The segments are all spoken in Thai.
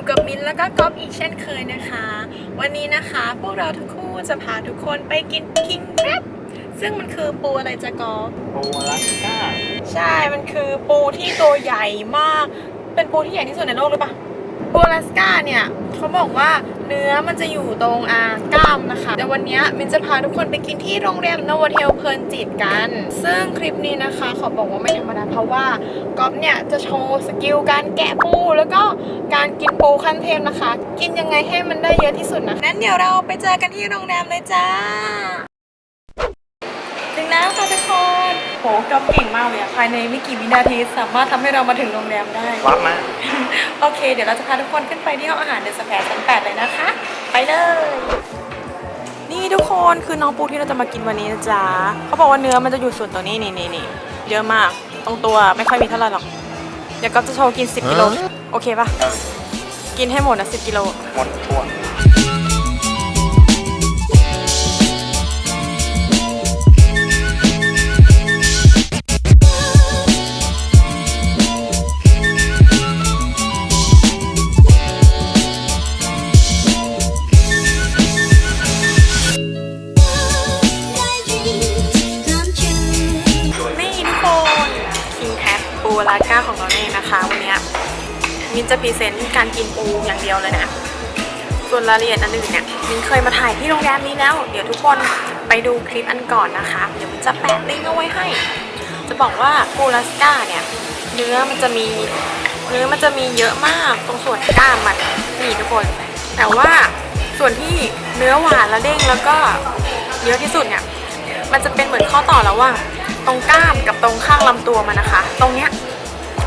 ู่กับมินแล้วก็ก๊อฟอีกเช่นเคยนะคะ วันนี้นะคะพวกเราทุกคู่จะพาทุกคนไปกินคิงแรบซึ่งมันคือปูอะไรจะก๊อฟปูอลาสก้าใช่มันคือปูที่ตัวใหญ่มาก เป็นปูที่ใหญ่ที่สุดในโลกหรือปะปูอลาสก้าเนี่ยเขาบอกว่า เนื้อมันจะอยู่ตรงอากล้ามนะคะ แต่วันนี้มินจะพาทุกคนไปกินที่โรงแรมโนวเทลเพลินจิตกัน ซึ่งคลิปนี้นะคะขอบอกว่าไม่ธรรมดาเพราะว่าก๊อฟเนี่ยจะโชว์สกิลการแกะปูแล้วก็การกินปูขั้นเทพนะคะ กินยังไงให้มันได้เยอะที่สุดนะงั้นเดี๋ยวเราไปเจอกันที่โรงแรมเลยจ้า โหก๊อฟเก่งมากเลยอะภายในไม่กี่วินาทีสามารถทำให้เรามาถึงโรงแรมได้ วับมา โอเค เดี๋ยวเราจะพาทุกคนขึ้นไปที่ห้องอาหารเดอะสแควร์ชั้น8เลยนะคะ ไปเลย นี่ทุกคนคือน้องปูที่เราจะมากินวันนี้นะจ๊ะเขาบอกว่าเนื้อมันจะอยู่ส่วนตรงนี้นี่นี่นี่เยอะมาก ตรงตัวไม่ค่อยมีเท่าไหร่หรอก เดี๋ยวก็จะโชว์กิน 10กิโล โอเคปะกินให้หมดนะ10กิโล หมดทั่ว รีเซนต์การกินปูอย่างเดียวเลยนะ ส่วนรายละเอียดอันอื่นเนี่ยมินเคยมาถ่ายที่โรงแรมนี้แล้ว เดี๋ยวทุกคนไปดูคลิปอันก่อนนะคะ เดี๋ยวมินจะแปะลิงก์เอาไว้ให้ จะบอกว่าปูลาสกาเนี่ยเนื้อมันจะมีเนื้อมันจะมีเยอะมากตรงส่วนกล้ามมันนี่ทุกคน แต่ว่าส่วนที่เนื้อหวานและเด้งแล้วก็เยอะที่สุดเนี่ยมันจะเป็นเหมือนข้อต่อแล้วว่า ตรงกล้ามกับตรงข้างลำตัวมันนะคะ ตรงเนี้ย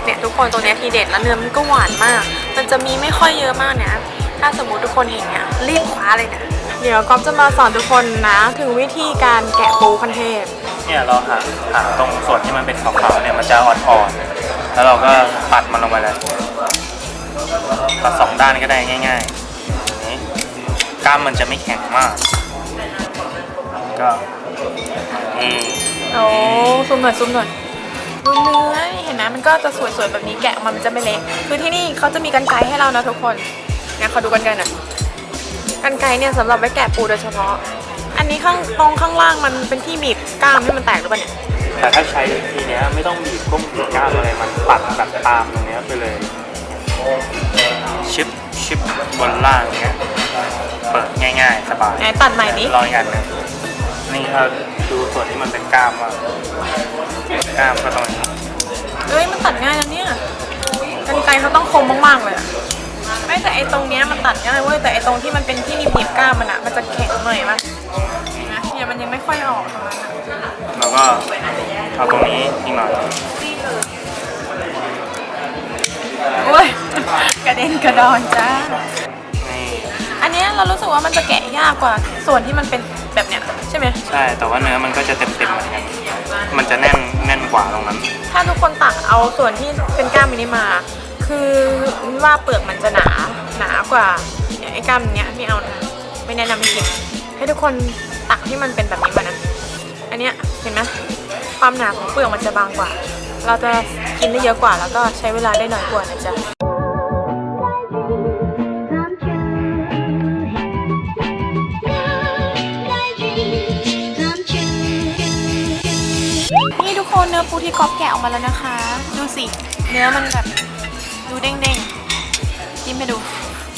เนี่ยทุกคนตรงเนี้ยทีเด็ดแล้วเนื้อมันก็หวานมาก มันจะมีไม่ค่อยเยอะมากเนี่ยถ้าสมมุติทุกคนเห็นเนี่ยรีบคว้าเลยนะ เดี๋ยวก๊อฟจะมาสอนทุกคนนะ ถึงวิธีการแกะปูคันเทพ เนี่ยเราหาหาตรงส่วนที่มันเป็นขาวๆเนี่ยมันจะอ่อนๆ แล้วเราก็ปัดมันลงไปเลยปัดสองด้านก็ได้ง่ายๆอย่างนี้กล้ามมันจะไม่แข็งมาก ก็นี่โอ้ซุ่มหน่อยซุ่มหน่อย ดูเนื้อเห็นไหมมันก็จะสวยๆแบบนี้แกะออกมามันจะไม่เละคือที่นี่เขาจะมีกันไกรให้เรานะทุกคนเนี่ยขอดูกันไกรหน่อยกันไกรเนี่ยสำหรับไว้แกะปูโดยเฉพาะ อันนี้ข้างตรงข้างล่างมันเป็นที่บีบกล้ามให้มันแตกหรือเปล่าเนี่ยแต่ถ้าใช้ทีเนี้ยไม่ต้องบีบก้มบีบกล้ามอะไรมันปัดแบบตามตรงเนี้ยไปเลยชิปชิปบนล่างเนี้ยเปิดง่ายๆ สบายไหนตัดใหม่ดิรอยงานหนึ่ง นี่ถ้าดูส่วนที่มันเป็นกล้ามว่ากล้ามก็ต้องอย่างนี้เอ้ยมันตัดง่ายนะเนี่ยกันไกรเขาต้องคมมากๆเลยอะไม่แต่ไอ้ตรงเนี้ยมันตัดง่ายเว้ยแต่ไอ้ตรงที่มันเป็นที่หนีบๆกล้ามมันอะมันจะแข็งหน่อยปะเห็นไหมเนี่ยมันยังไม่ค่อยออกตรงนั้นอะแล้วก็เอาตรงนี้อีกหน่อยโอ้ยกระเด็นกระดอนจ้า นี่อันเนี้ยเรารู้สึกว่ามันจะแกะยากกว่าส่วนที่มันเป็น แบบเนี้ยใช่ไหมใช่ แต่ว่าเนื้อมันก็จะเต็มๆเหมือนกัน มันจะแน่นแน่นกว่าตรงนั้น ถ้าทุกคนตักเอาส่วนที่เป็นกล้ามมินิมา คือว่าเปลือกมันจะหนาหนากว่าเนี่ยไอ้กล้ามเนี้ยไม่เอานะไม่แนะนำให้กินให้ทุกคนตักที่มันเป็นแบบนี้มานะอันเนี้ยเห็นไหมความหนาของเปลือกมันจะบางกว่า เราจะกินได้เยอะกว่าแล้วก็ใช้เวลาได้น้อยกว่านะจ๊ะ คนเนื้อปูที่ก๊อฟแกะออกมาแล้วนะคะ ดูสิ เนื้อมันแบบดูเด้งๆจิ้มให้ดู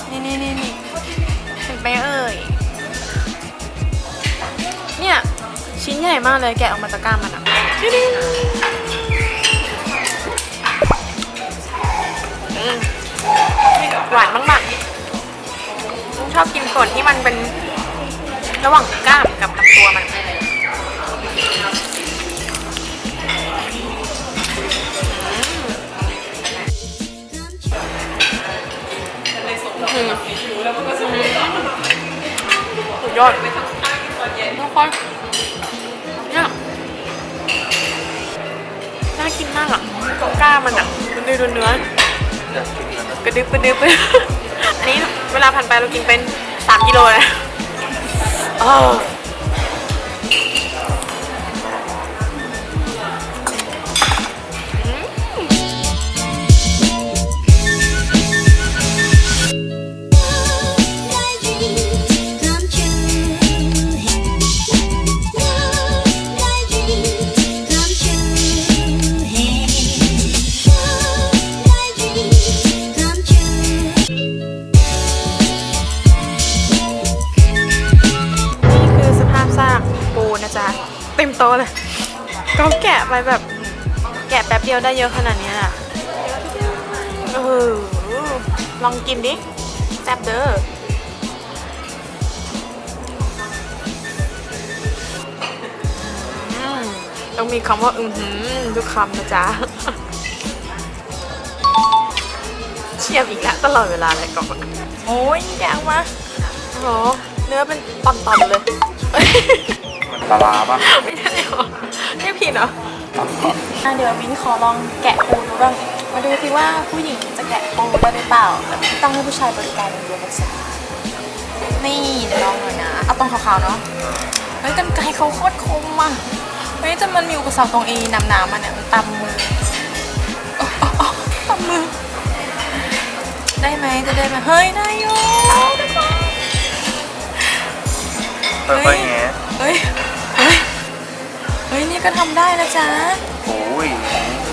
นี่นี่นี่นี่เห็นไปเอ่ย เนี่ยชิ้นใหญ่มากเลยแกะออกมาจากกล้ามมันอะหวานมากๆชอบกินส่วนที่มันเป็นระหว่างกล้ามกับลำตัวมัน สุดยอดทุกคนเนี่ยน่ากินมากอะก็กล้ามันอะมันดูดูเนื้อกระดึบกระดึบอันนี้เวลาผ่านไปเรากินเป็น 3 กิโลเลยอ้ ก็แกะไปแบบแกะแป๊บเดียวได้เยอะขนาดเนี้ยอะเออลองกินดิแซ่บเด้ออืมต้องมีคำว่าอือหือทุกคำนะจ๊ะเชียบอีกแล้วตลอดเวลาเลยก่อนโอ้ยแกงมาโอ้โหเนื้อเป็นตอนๆเลยเอ้ยมันปลาร้าปะไม่ใช่เหรอไม่ผิดเหรอ อะเดี๋ยวมิ้นขอลองแกะปูดูบ้าง มาดูสิว่าผู้หญิงจะแกะปูได้หรือเปล่าแต่ไม่ต้องให้ผู้ชายบริการอย่างเดียวนะจ๊ะนี่เดี๋ยวลองหน่อยนะ เอาตรงขาวๆเนาะ เฮ้ยกันไกรเขาโคตรคมอะ เฮ้ยแต่มันมีอุปสรรคตรงเอน้ำน้ำมันเนี่ยมันตำมือโอ๊ะโอ๊ะโอ๊ะตำมือ ได้ไหมจะได้ไหมเฮ้ยได้อยู่ค่อยๆแงะเฮ้ยเฮ้ยเฮ้ยนี่ก็ทำได้นะจ๊ะโอ้ย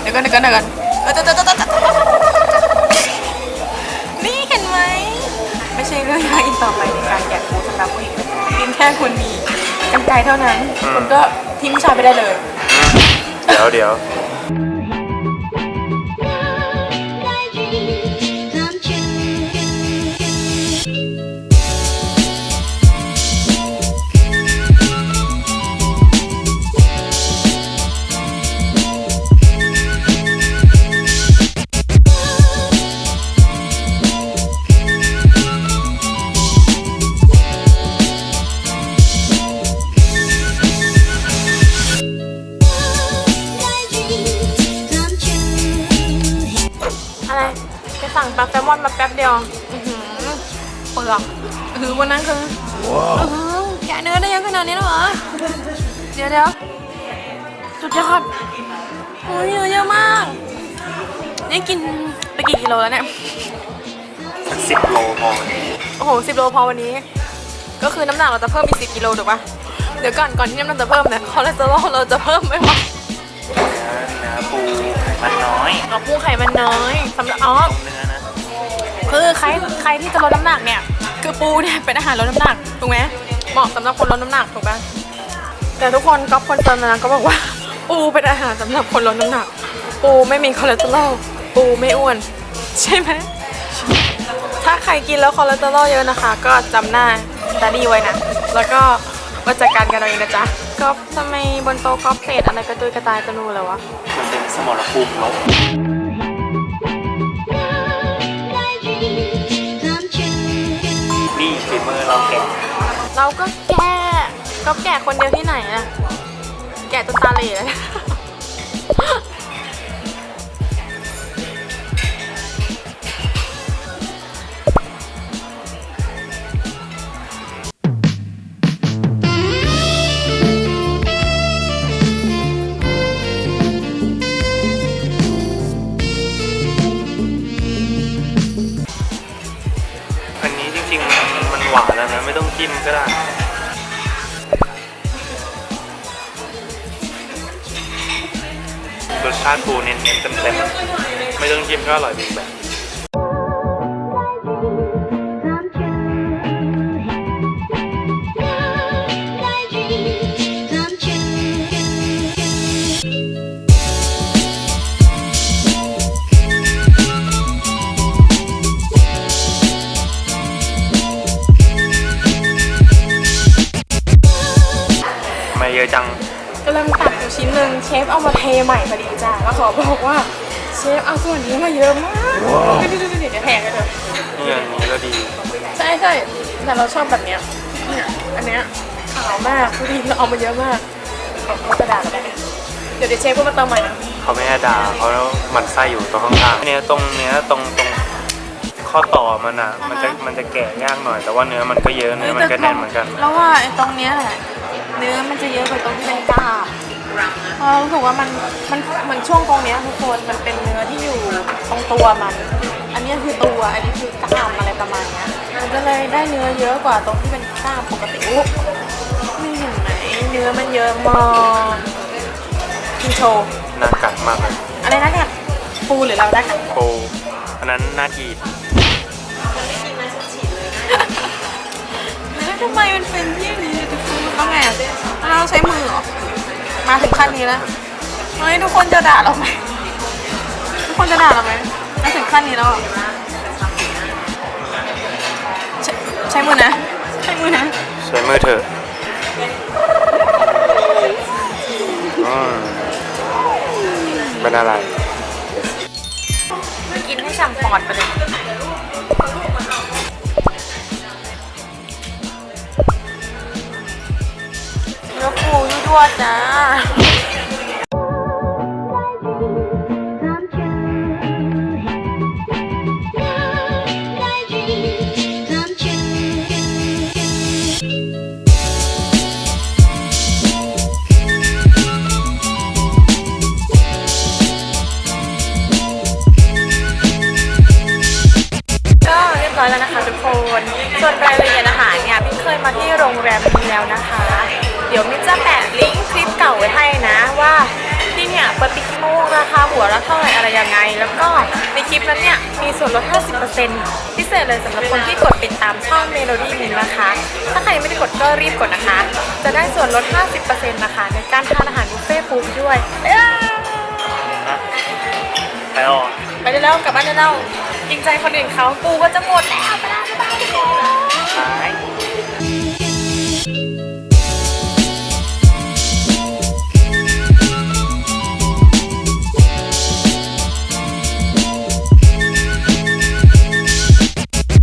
เดี๋ยวก่อนเดี๋ยวก่อนเดี๋ยวก่อนเออเดี๋ยวเดี๋ยวเดี๋ยวเดี๋ยวนี่เห็นไหมไม่ใช่เรื่องยากอีกต่อไปในการแกะปูสำหรับผู้หญิงเพียงแค่คุณมีกันไกรเท่านั้น คุณก็ทิ้งผู้ชายไปได้เลย เดี๋ยวเดี๋ยว ดียวอื้อหือเปลือกคือวันนั้นคืออื้อหือแกะเนื้อได้เยอะขนาดนี้แล้วเหรอเดี๋ยวเดี๋ยวสุดยอดโอ้ยเนื้อเยอะมาก นี่กินไปกี่กิโลแล้วเนี่ยสักสิบโลพอโอ้โหสิบโลพอวันนี้ ก็คือน้ำหนักเราจะเพิ่มอีกสิบกิโลถูกปะเดี๋ยวก่อนก่อนที่น้ำหนักจะเพิ่มเนี่ยคอเลสเตอรอลเราจะเพิ่มไหมวะเนื้อปูไขมันน้อย เอาปูไขมันน้อยสำหรับอ๋อตรงเนื้อนะ คือใครใครที่จะลดน้ำหนักเนี่ย คือปูเนี่ยเป็นอาหารลดน้ำหนักถูกไหมเหมาะสำหรับคนลดน้ำหนักถูกปะแต่ทุกคนก็คนเติมนก็บอกว่า ปูเป็นอาหารสำหรับคนลดน้ำหนัก ปูไม่มีคอเลสเตอรอลปูไม่อ้วน ใช่ไหมถ้าใครกินแล้วคอเลสเตอรอลเยอะนะคะ ก็จำหน้าตาดีไว้นะ แล้วก็มาจัดการกันเอาเองนะจ๊ะก็ทำไมบนโต๊ะกอล์ฟเศษอะไรกระจุยกระจายจะนูเลยวะมันเป็นสมรภูมิลบ เราก็แก่ก็แก่คนเดียวที่ไหนอะแก่จนตาเหล่เลย ก็ได้รสชาติปูเน้นๆเต็มๆไม่ต้องจิ้มก็อร่อยแบบ เยอะจังกำลังตักอยู่ชิ้นหนึ่งเชฟเอามาเทใหม่พอดีจ้าแล้วขอบอกว่าเชฟเอาส่วนนี้มาเยอะมากดูดูดูดูเดี๋ยวแพงกันเลยนี่อันนี้ก็ดี ใช่ใช่แต่เราชอบแบบเนี้ยเนี่ยอันเนี้ยขาวมากดูดิเราเอามาเยอะมากขอเขากระดาษแล้วกันเดี๋ยวเดี๋ยวเชฟก็มาเติมใหม่นะเขาไม่ให้ด่าเขาแล้วหมันไส้อยู่ตรงข้างๆเนี่ยตรงเนื้อตรงตรงข้อต่อมันอะมันจะมันจะแกะยากหน่อย แต่ว่าเนื้อมันก็เยอะเนื้อมันก็แน่นเหมือนกัน แล้วว่าไอ้ตรงเนี้ยแหละ เนื้อมันจะเยอะกว่าตรงที่เป็นกล้ามเพราะรู้สึกว่ามันมันเหมือนช่วงตรงเนี้ยทุกคนมันเป็นเนื้อที่อยู่ตรงตัวมัน อันเนี้ยคือตัวอันนี้คือกล้ามอะไรประมาณเนี้ยมันก็เลยได้เนื้อเยอะกว่าตรงที่เป็นกล้ามปกติอุ๊ยนี่เห็นไหมเนื้อมันเยอะมากกินโชว์น่ากัดมากเลยอะไรนะเนี่ยปูหรือเราได้กันโคอันนั้นน่ากีดเนื้อทำไมมันเป็นที่นี้ทุกคน ต้องไงอะเราใช้มือเหรอ มาถึงขั้นนี้แล้ว เฮ้ยทุกคนจะด่าเราไหมทุกคนจะด่าเราไหมมาถึงขั้นนี้แล้วอะใช้ใช้มือนะ ใช้มือนะ ใช้มือเถอะอืมเป็นอะไร กินให้ฉ่ำปอดไปเลย วจ้า Come true. My dreams come true. ก็เรียบร้อยแล้วนะคะทุกคน ส่วนรายละเอียดอาหารเนี่ยมิ้นเคยมาที่โรงแรมนี้แล้วนะ คลิปนั้นเนี่ย มีส่วนลด 50%พิเศษเลยสำหรับคนที่กดติดตามช่องเมโลดี้มินนะคะ ถ้าใครยังไม่ได้กดก็รีบกดนะคะ จะได้ส่วนลด 50%นะคะ ในการทานอาหารบุฟเฟ่ต์ฟู้ดด้วยเอ้ยไปออกไปได้แล้วกลับบ้านได้แล้วจริงใจคนอื่นเขากูก็จะหมดแล้วไปแล้วไปแล้วไปแล้วซ้าย